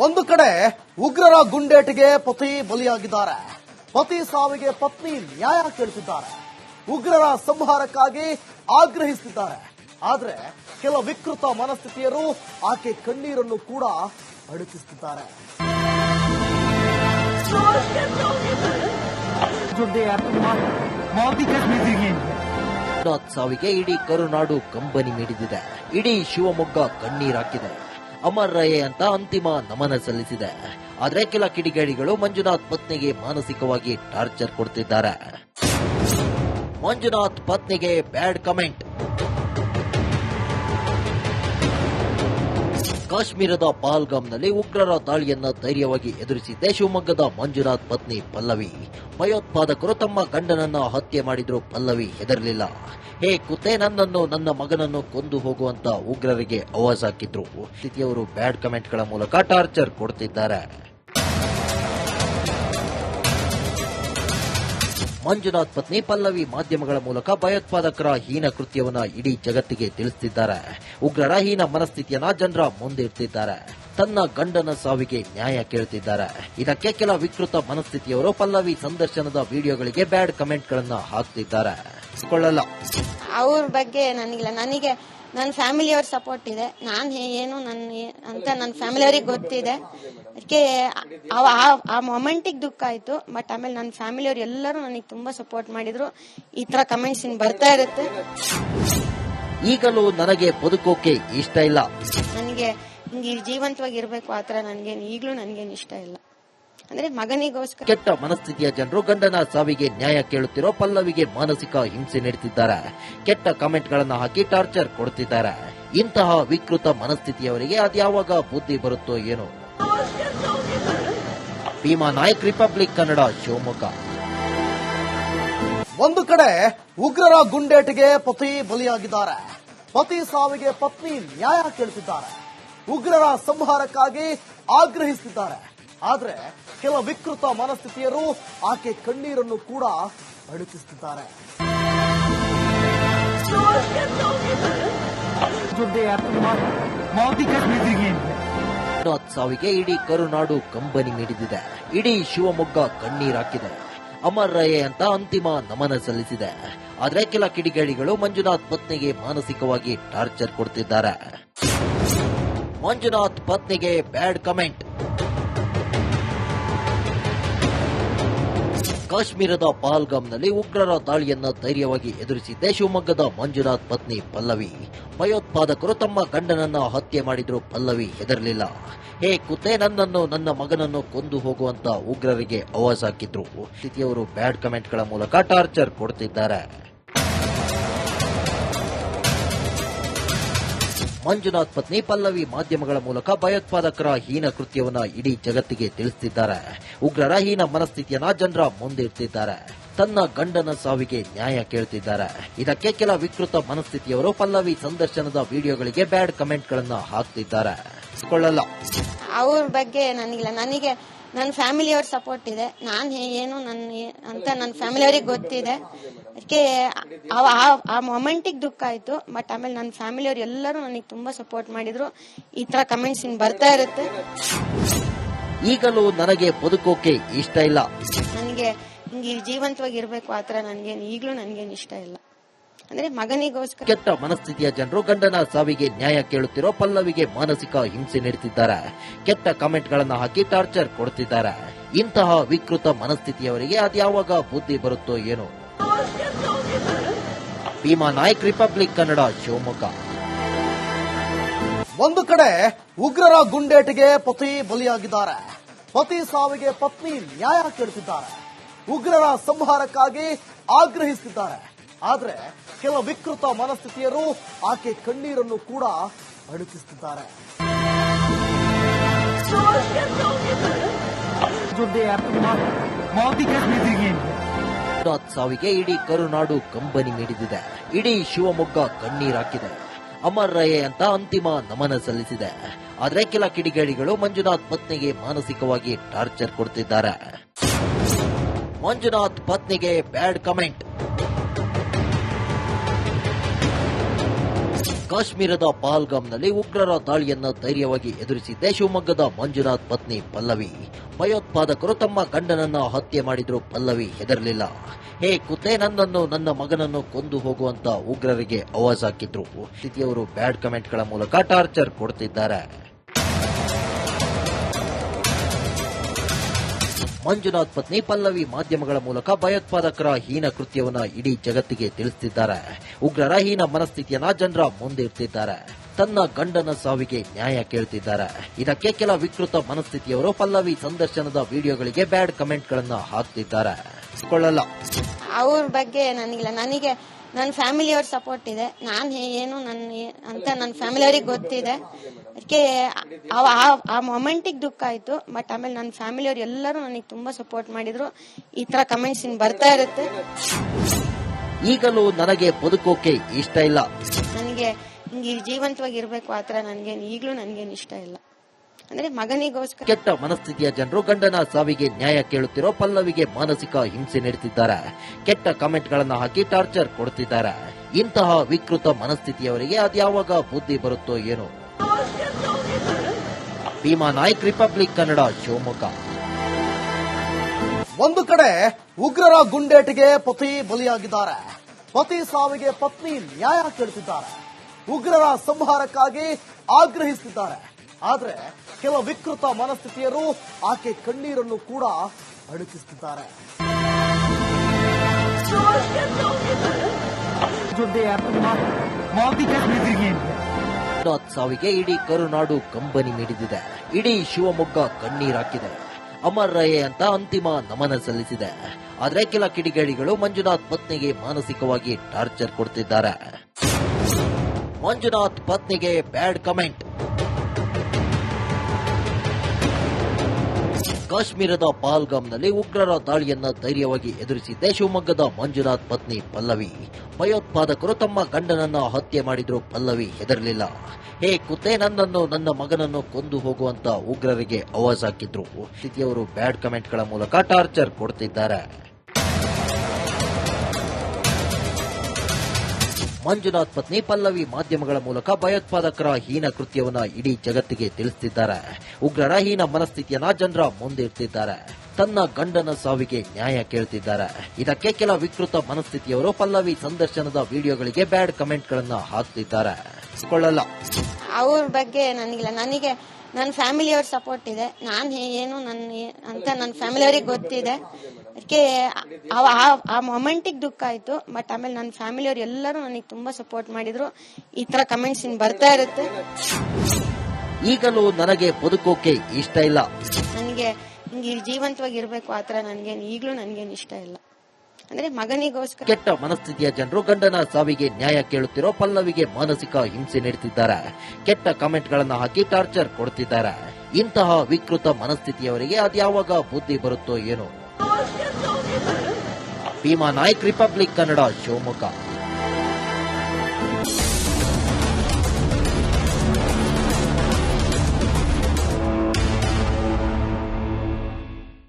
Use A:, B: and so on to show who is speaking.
A: ಒಂದು ಕಡೆ ಉಗ್ರರ ಗುಂಡೇಟಿಗೆ ಪತಿ ಬಲಿಯಾಗಿದ್ದಾರೆ. ಪತಿ ಸಾವಿಗೆ ಪತ್ನಿ ನ್ಯಾಯ ಕೇಳುತ್ತಿದ್ದಾರೆ ಉಗ್ರರ ಸಂಹಾರಕ್ಕಾಗಿ ಆಗ್ರಹಿಸುತ್ತಿದ್ದಾರೆ ಆದ್ರೆ ಕೆಲ ವಿಕೃತ ಮನಸ್ಥಿತಿಯರು ಆಕೆ ಕಣ್ಣೀರನ್ನು ಕೂಡ ಅಡಕಿಸುತ್ತಿದ್ದಾರೆ
B: ಸಾವಿಗೆ ಇಡೀ ಕರುನಾಡು ಕಂಬನಿ ಮಿಡಿದಿದೆ. ಇಡೀ ಶಿವಮೊಗ್ಗ ಕಣ್ಣೀರಾಕಿದೆ ಅಮರ್ ರಯೆ ಅಂತ ಅಂತಿಮ ನಮನ ಸಲ್ಲಿಸಿದೆ. ಆದ್ರೆ ಕೆಲ ಕಿಡಿಗೇಡಿಗಳು ಮಂಜುನಾಥ್ ಪತ್ನಿಗೆ ಮಾನಸಿಕವಾಗಿ ಟಾರ್ಚರ್ ಕೊಡ್ತಿದ್ದಾರೆ. ಮಂಜುನಾಥ್ ಪತ್ನಿಗೆ ಬ್ಯಾಡ್ ಕಮೆಂಟ್. ಕಾಶ್ಮೀರದ ಪಹಲ್ಗಾಮ್ನಲ್ಲಿ ಉಗ್ರರ ದಾಳಿಯನ್ನ ಧೈರ್ಯವಾಗಿ ಎದುರಿಸಿದ್ದೆ ಶಿವಮೊಗ್ಗದ ಮಂಜುನಾಥ್ ಪತ್ನಿ ಪಲ್ಲವಿ. ಭಯೋತ್ಪಾದಕರು ತಮ್ಮ ಗಂಡನನ್ನ ಹತ್ಯೆ ಮಾಡಿದ್ರು. ಪಲ್ಲವಿ ಹೆದರಲಿಲ್ಲ. ಹೇ ಕುತೆ, ನನ್ನನ್ನು, ನನ್ನ ಮಗನನ್ನು ಕೊಂದು ಹೋಗುವಂತ ಉಗ್ರರಿಗೆ ಅವಾಜ್ ಹಾಕಿದ್ರು. ಸ್ಥಿತಿಯವರು ಬ್ಯಾಡ್ ಕಮೆಂಟ್ಗಳ ಮೂಲಕ ಟಾರ್ಚರ್ ಕೊಡ್ತಿದ್ದಾರೆ. ಮಂಜುನಾಥ್ ಪತ್ನಿ ಪಲ್ಲವಿ ಮಾಧ್ಯಮಗಳ ಮೂಲಕ ಭಯೋತ್ಪಾದಕರ ಹೀನ ಕೃತ್ಯವನ್ನ ಇಡೀ ಜಗತ್ತಿಗೆ ತಿಳಿಸುತ್ತಿದ್ದಾರೆ ಉಗ್ರರ ಹೀನ ಮನಸ್ಥಿತಿಯನ್ನ ಜನರ ಮುಂದೆ ಇಡ್ತಿದ್ದಾರೆ ತನ್ನ ಗಂಡನ ಸಾವಿಗೆ ನ್ಯಾಯ ಕೇಳುತ್ತಿದ್ದಾರೆ ಇದಕ್ಕೆ ಕೆಲ ವಿಕೃತ ಮನಸ್ಥಿತಿಯವರು ಪಲ್ಲವಿ ಸಂದರ್ಶನದ ವಿಡಿಯೋಗಳಿಗೆ ಬ್ಯಾಡ್ ಕಮೆಂಟ್ಗಳನ್ನ ಹಾಕ್ತಿದ್ದಾರೆ.
C: ಅವ್ರ ಬಗ್ಗೆ ನನಗಿಲ್ಲ. ನನಗೆ ನನ್ನ ಫ್ಯಾಮಿಲಿಯವ್ರ ಸಪೋರ್ಟ್ ಇದೆ. ನಾನು ಏನು ನನ್ನ ಅಂತ ನನ್ನ ಫ್ಯಾಮಿಲಿಯವ್ರಿಗೆ ಗೊತ್ತಿದೆ. ಅದಕ್ಕೆ ಆ- ಮೊಮೆಂಟಿಗೆ ದುಃಖ ಆಯ್ತು. ಬಟ್ ಆಮೇಲೆ ನನ್ನ ಫ್ಯಾಮಿಲಿಯವ್ರು ಎಲ್ಲರೂ ನನಗೆ ತುಂಬಾ ಸಪೋರ್ಟ್ ಮಾಡಿದ್ರು. ಈ ತರ ಕಮೆಂಟ್ಸ್ ಇನ್ ಬರ್ತಾ ಇರುತ್ತೆ.
B: ಈಗಲೂ ನನಗೆ ಬದುಕೋಕೆ ಇಷ್ಟ ಇಲ್ಲ.
C: ನನಗೆ ಹಿಂಗೆ ಜೀವಂತವಾಗಿ ಇರಬೇಕು ಆ ಥರ ನನಗೇನು ಈಗಲೂ ನನಗೇನು ಇಷ್ಟ ಇಲ್ಲ. ಅಂದ್ರೆ ಮಗನಿಗೋಸ್ಕರ.
B: ಕೆಟ್ಟ ಮನಸ್ಥಿತಿಯ ಜನರು ಗಂಡನ ಸಾವಿಗೆ ನ್ಯಾಯ ಕೇಳುತ್ತಿರೋ ಪಲ್ಲವಿಗೆ ಮಾನಸಿಕ ಹಿಂಸೆ ನೀಡುತ್ತಿದ್ದಾರೆ. ಕೆಟ್ಟ ಕಾಮೆಂಟ್ಗಳನ್ನ ಹಾಕಿ ಟಾರ್ಚರ್ ಕೊಡುತ್ತಿದ್ದಾರೆ. ಇಂತಹ ವಿಕೃತ ಮನಸ್ಥಿತಿಯವರಿಗೆ ಅದ್ಯಾವಾಗ ಬುದ್ಧಿ ಬರುತ್ತೋ ಏನೋ. ಭೀಮಾ ನಾಯ್ಕ್ ರಿಪಬ್ಲಿಕ್ ಕನ್ನಡ ಶಿವಮೊಗ್ಗ.
A: ಒಂದು ಕಡೆ ಉಗ್ರರ ಗುಂಡೇಟಿಗೆ ಪತಿ ಬಲಿಯಾಗಿದ್ದಾರೆ. ಪತಿ ಸಾವಿಗೆ ಪತ್ನಿ ನ್ಯಾಯ ಕೇಳುತ್ತಿದ್ದಾರೆ. ಉಗ್ರರ ಸಂಹಾರಕ್ಕಾಗಿ ಆಗ್ರಹಿಸುತ್ತಿದ್ದಾರೆ. ಆದ್ರೆ ಕೆಲ ವಿಕೃತ ಮನಸ್ಥಿತಿಯರು ಆಕೆ ಕಣ್ಣೀರನ್ನು ಕೂಡ ಅಡಕಿಸುತ್ತಿದ್ದಾರೆ
B: ಮಂಜುನಾಥ್ ಸಾವಿಗೆ ಇಡೀ ಕರುನಾಡು ಕಂಬನಿ ಮಿಡಿದಿದೆ ಇಡೀ ಶಿವಮೊಗ್ಗ ಕಣ್ಣೀರಾಕಿದೆ ಅಮರ್ ರಯೆ ಅಂತ ಅಂತಿಮ ನಮನ ಸಲ್ಲಿಸಿದೆ. ಆದ್ರೆ ಕೆಲ ಕಿಡಿಗೇಡಿಗಳು ಮಂಜುನಾಥ್ ಪತ್ನಿಗೆ ಮಾನಸಿಕವಾಗಿ ಟಾರ್ಚರ್ ಕೊಡ್ತಿದ್ದಾರೆ. ಮಂಜುನಾಥ್ ಪತ್ನಿಗೆ ಬ್ಯಾಡ್ ಕಮೆಂಟ್. ಕಾಶ್ಮೀರದ ಪಹಲ್ಗಾಮ್ನಲ್ಲಿ ಉಗ್ರರ ದಾಳಿಯನ್ನ ಧೈರ್ಯವಾಗಿ ಎದುರಿಸಿದ್ದೆ ಶಿವಮೊಗ್ಗದ ಮಂಜುನಾಥ್ ಪತ್ನಿ ಪಲ್ಲವಿ. ಭಯೋತ್ಪಾದಕರು ತಮ್ಮ ಗಂಡನನ್ನ ಹತ್ಯೆ ಮಾಡಿದ್ರು, ಪಲ್ಲವಿ ಹೆದರಲಿಲ್ಲ. ಹೇ ಕುತ್ತೆ ನನ್ನನ್ನು, ನನ್ನ ಮಗನನ್ನು ಕೊಂದು ಹೋಗುವಂತ ಉಗ್ರರಿಗೆ ಅವಾಜ್ ಹಾಕಿದ್ರು. ಸ್ಥಿತಿಯವರು ಬ್ಯಾಡ್ ಕಮೆಂಟ್ಗಳ ಮೂಲಕ ಟಾರ್ಚರ್ ಕೊಡ್ತಿದ್ದಾರೆ. ಮಂಜುನಾಥ್ ಪತ್ನಿ ಪಲ್ಲವಿ ಮಾಧ್ಯಮಗಳ ಮೂಲಕ ಭಯೋತ್ಪಾದಕರ ಹೀನ ಕೃತ್ಯವನ್ನ ಇಡೀ ಜಗತ್ತಿಗೆ ತಿಳಿಸುತ್ತಿದ್ದಾರೆ ಉಗ್ರರ ಹೀನ ಮನಸ್ಥಿತಿಯನ್ನ ಜನರ ಮುಂದಿಡ್ತಿದ್ದಾರೆ. ತನ್ನ ಗಂಡನ ಸಾವಿಗೆ ನ್ಯಾಯ ಕೇಳುತ್ತಿದ್ದಾರೆ ಇದಕ್ಕೆ ಕೆಲ ವಿಕೃತ ಮನಸ್ಥಿತಿಯವರು ಪಲ್ಲವಿ ಸಂದರ್ಶನದ ವಿಡಿಯೋಗಳಿಗೆ ಬ್ಯಾಡ್ ಕಮೆಂಟ್ಗಳನ್ನ ಹಾಕ್ತಿದ್ದಾರೆ. ಕೊಳ್ಳಲ್ಲ
C: ಅವ್ರ ಬಗ್ಗೆ ನನಗಿಲ್ಲ. ನನಗೆ ನನ್ನ ಫ್ಯಾಮಿಲಿಯವ್ರ ಸಪೋರ್ಟ್ ಇದೆ. ನಾನು ಏನು ನನ್ನ ಅಂತ ನನ್ನ ಫ್ಯಾಮಿಲಿಯವ್ರಿಗೆ ಗೊತ್ತಿದೆ. ಅದಕ್ಕೆ ಆ- ಮೊಮೆಂಟಿಗೆ ದುಃಖ ಆಯ್ತು. ಬಟ್ ಆಮೇಲೆ ನನ್ನ ಫ್ಯಾಮಿಲಿಯವ್ರು ಎಲ್ಲರೂ ನನಗೆ ತುಂಬಾ ಸಪೋರ್ಟ್ ಮಾಡಿದ್ರು. ಈ ತರ ಕಮೆಂಟ್ಸ್ ಇನ್ ಬರ್ತಾ ಇರುತ್ತೆ.
B: ಈಗಲೂ ನನಗೆ ಬದುಕೋಕೆ ಇಷ್ಟ ಇಲ್ಲ.
C: ನನಗೆ ಹಿಂಗೆ ಜೀವಂತವಾಗಿ ಇರಬೇಕು ಆ ಥರ ನನಗೇನು ಈಗಲೂ ನನಗೇನು ಇಷ್ಟ ಇಲ್ಲ. ಅಂದ್ರೆ ಮಗನಿಗೋಸ್ಕರ.
B: ಕೆಟ್ಟ ಮನಸ್ಥಿತಿಯ ಜನರು ಗಂಡನ ಸಾವಿಗೆ ನ್ಯಾಯ ಕೇಳುತ್ತಿರೋ ಪಲ್ಲವಿಗೆ ಮಾನಸಿಕ ಹಿಂಸೆ ನೀಡುತ್ತಿದ್ದಾರೆ. ಕೆಟ್ಟ ಕಾಮೆಂಟ್ಗಳನ್ನ ಹಾಕಿ ಟಾರ್ಚರ್ ಕೊಡುತ್ತಿದ್ದಾರೆ. ಇಂತಹ ವಿಕೃತ ಮನಸ್ಥಿತಿಯವರಿಗೆ ಅದ್ಯಾವಾಗ ಬುದ್ಧಿ ಬರುತ್ತೋ ಏನೋ. ಭೀಮಾ ನಾಯ್ಕ್ ರಿಪಬ್ಲಿಕ್ ಕನ್ನಡ ಶಿವಮೊಗ್ಗ.
A: ಒಂದು ಕಡೆ ಉಗ್ರರ ಗುಂಡೇಟಿಗೆ ಪತಿ ಬಲಿಯಾಗಿದ್ದಾರೆ. ಪತಿ ಸಾವಿಗೆ ಪತ್ನಿ ನ್ಯಾಯ ಕೇಳುತ್ತಿದ್ದಾರೆ. ಉಗ್ರರ ಸಂಹಾರಕ್ಕಾಗಿ ಆಗ್ರಹಿಸುತ್ತಿದ್ದಾರೆ. ಆದ್ರೆ ಕೆಲ ವಿಕೃತ ಮನಸ್ಥಿತಿಯರು ಆಕೆ ಕಣ್ಣೀರನ್ನು ಕೂಡ ಅಣುಕಿಸುತ್ತಿದ್ದಾರೆ
B: ಮಂಜುನಾಥ್ ಸಾವಿಗೆ ಇಡೀ ಕರುನಾಡು ಕಂಬನಿ ಮಿಡಿದಿದೆ ಇಡೀ ಶಿವಮೊಗ್ಗ ಕಣ್ಣೀರಾಕಿದೆ ಅಮರ್ ರಯೆ ಅಂತ ಅಂತಿಮ ನಮನ ಸಲ್ಲಿಸಿದೆ. ಆದ್ರೆ ಕೆಲ ಕಿಡಿಗೇಡಿಗಳು ಮಂಜುನಾಥ್ ಪತ್ನಿಗೆ ಮಾನಸಿಕವಾಗಿ ಟಾರ್ಚರ್ ಕೊಡ್ತಿದ್ದಾರೆ. ಮಂಜುನಾಥ್ ಪತ್ನಿಗೆ ಬ್ಯಾಡ್ ಕಮೆಂಟ್. ಕಾಶ್ಮೀರದ ಪಹಲ್ಗಾಮ್ನಲ್ಲಿ ಉಗ್ರರ ದಾಳಿಯನ್ನು ಧೈರ್ಯವಾಗಿ ಎದುರಿಸಿದ್ದೆ ಶಿವಮೊಗ್ಗದ ಮಂಜುನಾಥ್ ಪತ್ನಿ ಪಲ್ಲವಿ. ಭಯೋತ್ಪಾದಕರು ತಮ್ಮ ಗಂಡನನ್ನ ಹತ್ಯೆ ಮಾಡಿದ್ರು ಪಲ್ಲವಿ ಹೆದರಲಿಲ್ಲ. ಹೇ ಕುತ್ತೆ ನನ್ನನ್ನು, ನನ್ನ ಮಗನನ್ನು ಕೊಂದು ಹೋಗುವಂತ ಉಗ್ರರಿಗೆ ಅವಾಜ್ ಹಾಕಿದ್ರು. ಸ್ಥಿತಿಯವರು ಬ್ಯಾಡ್ ಕಮೆಂಟ್ಗಳ ಮೂಲಕ ಟಾರ್ಚರ್ ಕೊಡ್ತಿದ್ದಾರೆ. ಮಂಜುನಾಥ್ ಪತ್ನಿ ಪಲ್ಲವಿ ಮಾಧ್ಯಮಗಳ ಮೂಲಕ ಭಯೋತ್ಪಾದಕರ ಹೀನ ಕೃತ್ಯವನ್ನ ಇಡೀ ಜಗತ್ತಿಗೆ ತಿಳಿಸುತ್ತಿದ್ದಾರೆ ಉಗ್ರರ ಹೀನ ಮನಸ್ಥಿತಿಯನ್ನ ಜನರ ಮುಂದೆ ಇರ್ತಿದ್ದಾರೆ ತನ್ನ ಗಂಡನ ಸಾವಿಗೆ ನ್ಯಾಯ ಕೇಳ್ತಿದ್ದಾರೆ. ಇದಕ್ಕೆ ಕೆಲ ವಿಕೃತ ಮನಸ್ಥಿತಿಯವರು ಪಲ್ಲವಿ ಸಂದರ್ಶನದ ವಿಡಿಯೋಗಳಿಗೆ ಬ್ಯಾಡ್ ಕಮೆಂಟ್ಗಳನ್ನು ಹಾಕ್ತಿದ್ದಾರೆ. ಕೊಳ್ಳಲ್ಲ
C: ಅವ್ರ ಬಗ್ಗೆ ನನಗಿಲ್ಲ. ನನಗೆ ನನ್ನ ಫ್ಯಾಮಿಲಿಯವ್ರ ಸಪೋರ್ಟ್ ಇದೆ. ನಾನು ಏನು ನನ್ನ ಅಂತ ನನ್ನ ಫ್ಯಾಮಿಲಿಯವ್ರಿಗೆ ಗೊತ್ತಿದೆ. ಅದಕ್ಕೆ ಆ- ಮೊಮೆಂಟಿಗೆ ದುಃಖ ಆಯ್ತು. ಬಟ್ ಆಮೇಲೆ ನನ್ನ ಫ್ಯಾಮಿಲಿಯವ್ರು ಎಲ್ಲರೂ ನನಗೆ ತುಂಬಾ ಸಪೋರ್ಟ್ ಮಾಡಿದ್ರು. ಈ ತರ ಕಮೆಂಟ್ಸ್ ಇನ್ ಬರ್ತಾ ಇರುತ್ತೆ.
B: ಈಗಲೂ ನನಗೆ ಬದುಕೋಕೆ ಇಷ್ಟ ಇಲ್ಲ.
C: ನನಗೆ ಹಿಂಗೆ ಜೀವಂತವಾಗಿ ಇರಬೇಕು ಆ ಥರ ನನಗೇನು ಈಗಲೂ ನನಗೇನು ಇಷ್ಟ ಇಲ್ಲ. ಅಂದ್ರೆ ಮಗನಿಗೋಸ್ಕರ.
B: ಕೆಟ್ಟ ಮನಸ್ಥಿತಿಯ ಜನರು ಗಂಡನ ಸಾವಿಗೆ ನ್ಯಾಯ ಕೇಳುತ್ತಿರೋ ಪಲ್ಲವಿಗೆ ಮಾನಸಿಕ ಹಿಂಸೆ ನೀಡುತ್ತಿದ್ದಾರೆ. ಕೆಟ್ಟ ಕಮೆಂಟ್ಗಳನ್ನ ಹಾಕಿ ಟಾರ್ಚರ್ ಕೊಡುತ್ತಿದ್ದಾರೆ. ಇಂತಹ ವಿಕೃತ ಮನಸ್ಥಿತಿಯವರಿಗೆ ಅದ್ಯಾವಾಗ ಬುದ್ಧಿ ಬರುತ್ತೋ ಏನೋ. ಭೀಮಾ ನಾಯ್ಕ್ ರಿಪಬ್ಲಿಕ್ ಕನ್ನಡ ಶಿವಮೊಗ್ಗ.
A: ಒಂದು ಕಡೆ ಉಗ್ರರ ಗುಂಡೇಟಿಗೆ ಪತಿ ಬಲಿಯಾಗಿದ್ದಾರೆ. ಪತಿ ಸಾವಿಗೆ ಪತ್ನಿ ನ್ಯಾಯ ಕೇಳುತ್ತಿದ್ದಾರೆ. ಉಗ್ರರ ಸಂಹಾರಕ್ಕಾಗಿ ಆಗ್ರಹಿಸುತ್ತಿದ್ದಾರೆ. ಆದ್ರೆ ಕೆಲ ವಿಕೃತ ಮನಸ್ಥಿತಿಯರು ಆಕೆ ಕಣ್ಣೀರನ್ನು ಕೂಡ ಅಡುಕಿಸುತ್ತಿದ್ದಾರೆ
B: ಮಂಜುನಾಥ್ ಸಾವಿಗೆ ಇಡೀ ಕರುನಾಡು ಕಂಬನಿ ಮಿಡಿದಿದೆ. ಇಡೀ ಶಿವಮೊಗ್ಗ ಕಣ್ಣೀರಾಕಿದೆ ಅಮರ್ ರಯೆ ಅಂತ ಅಂತಿಮ ನಮನ ಸಲ್ಲಿಸಿದೆ. ಆದ್ರೆ ಕೆಲ ಕಿಡಿಗೇಡಿಗಳು ಮಂಜುನಾಥ್ ಪತ್ನಿಗೆ ಮಾನಸಿಕವಾಗಿ ಟಾರ್ಚರ್ ಕೊಡ್ತಿದ್ದಾರೆ. ಮಂಜುನಾಥ್ ಪತ್ನಿಗೆ ಬ್ಯಾಡ್ ಕಮೆಂಟ್. ಕಾಶ್ಮೀರದ ಪಹಲ್ಗಾಮ್ನಲ್ಲಿ ಉಗ್ರರ ದಾಳಿಯನ್ನ ಧೈರ್ಯವಾಗಿ ಎದುರಿಸಿದ್ದೆ ಶಿವಮೊಗ್ಗದ ಮಂಜುನಾಥ್ ಪತ್ನಿ ಪಲ್ಲವಿ. ಭಯೋತ್ಪಾದಕರು ತಮ್ಮ ಗಂಡನನ್ನ ಹತ್ಯೆ ಮಾಡಿದ್ರು, ಪಲ್ಲವಿ ಹೆದರಲಿಲ್ಲ. ಹೇ ಕುತ್ತೆ ನನ್ನನ್ನು, ನನ್ನ ಮಗನನ್ನು ಕೊಂದು ಹೋಗುವಂತ ಉಗ್ರರಿಗೆ ಅವಾಜ್ ಹಾಕಿದ್ರು. ಸ್ಥಿತಿಯವರು ಬ್ಯಾಡ್ ಕಮೆಂಟ್ಗಳ ಮೂಲಕ ಟಾರ್ಚರ್ ಕೊಡ್ತಿದ್ದಾರೆ. ಮಂಜುನಾಥ್ ಪತ್ನಿ ಪಲ್ಲವಿ ಮಾಧ್ಯಮಗಳ ಮೂಲಕ ಭಯೋತ್ಪಾದಕರ ಹೀನ ಕೃತ್ಯವನ್ನ ಇಡೀ ಜಗತ್ತಿಗೆ ತಿಳಿಸುತ್ತಿದ್ದಾರೆ ಉಗ್ರರ ಹೀನ ಮನಸ್ಥಿತಿಯನ್ನ ಜನರ ಮುಂದೆ ಇಡ್ತಿದ್ದಾರೆ. ತನ್ನ ಗಂಡನ ಸಾವಿಗೆ ನ್ಯಾಯ ಕೇಳ್ತಿದ್ದಾರೆ. ಇದಕ್ಕೆ ಕೆಲ ವಿಕೃತ ಮನಸ್ಥಿತಿಯವರು ಪಲ್ಲವಿ ಸಂದರ್ಶನದ ವಿಡಿಯೋಗಳಿಗೆ ಬ್ಯಾಡ್ ಕಮೆಂಟ್ಗಳನ್ನ ಹಾಕ್ತಿದ್ದಾರೆ. ಕೊಳ್ಳಲ್ಲ
C: ಅವ್ರ ಬಗ್ಗೆ ನನಗಿಲ್ಲ. ನನಗೆ ನನ್ನ ಫ್ಯಾಮಿಲಿಯವ್ರ ಸಪೋರ್ಟ್ ಇದೆ. ನಾನು ಏನು ನನ್ನ ಅಂತ ನನ್ನ ಫ್ಯಾಮಿಲಿಯವ್ರಿಗೆ ಗೊತ್ತಿದೆ. ಅದಕ್ಕೆ ಆ- ಮೊಮೆಂಟಿಗೆ ದುಃಖ ಆಯ್ತು ಬಟ್ ಆಮೇಲೆ ನನ್ನ ಫ್ಯಾಮಿಲಿಯವ್ರು ಎಲ್ಲರೂ ನನಗೆ ತುಂಬಾ ಸಪೋರ್ಟ್ ಮಾಡಿದ್ರು. ಈ ತರ ಕಮೆಂಟ್ಸ್ ಇನ್ ಬರ್ತಾ ಇರುತ್ತೆ.
B: ಈಗಲೂ ನನಗೆ ಬದುಕೋಕೆ ಇಷ್ಟ ಇಲ್ಲ.
C: ನನಗೆ ಹಿಂಗೆ ಜೀವಂತವಾಗಿ ಇರಬೇಕು ಆ ಥರ ನನಗೇನು ಈಗಲೂ ನನಗೇನು ಇಷ್ಟ ಇಲ್ಲ. ಅಂದ್ರೆ ಮಗನಿಗೋಸ್ಕರ.
B: ಕೆಟ್ಟ ಮನಸ್ಥಿತಿಯ ಜನರು ಗಂಡನ ಸಾವಿಗೆ ನ್ಯಾಯ ಕೇಳುತ್ತಿರೋ ಪಲ್ಲವಿಗೆ ಮಾನಸಿಕ ಹಿಂಸೆ ನೀಡುತ್ತಿದ್ದಾರೆ. ಕೆಟ್ಟ ಕಮೆಂಟ್ಗಳನ್ನ ಹಾಕಿ ಟಾರ್ಚರ್ ಕೊಡ್ತಿದ್ದಾರೆ. ಇಂತಹ ವಿಕೃತ ಮನಸ್ಥಿತಿಯವರಿಗೆ ಅದ್ಯಾವಾಗ ಬುದ್ಧಿ ಬರುತ್ತೋ ಏನೋ. ಭೀಮಾ ನಾಯ್ಕ್ ರಿಪಬ್ಲಿಕ್ ಕನ್ನಡ ಶಿವಮೊಗ್ಗ.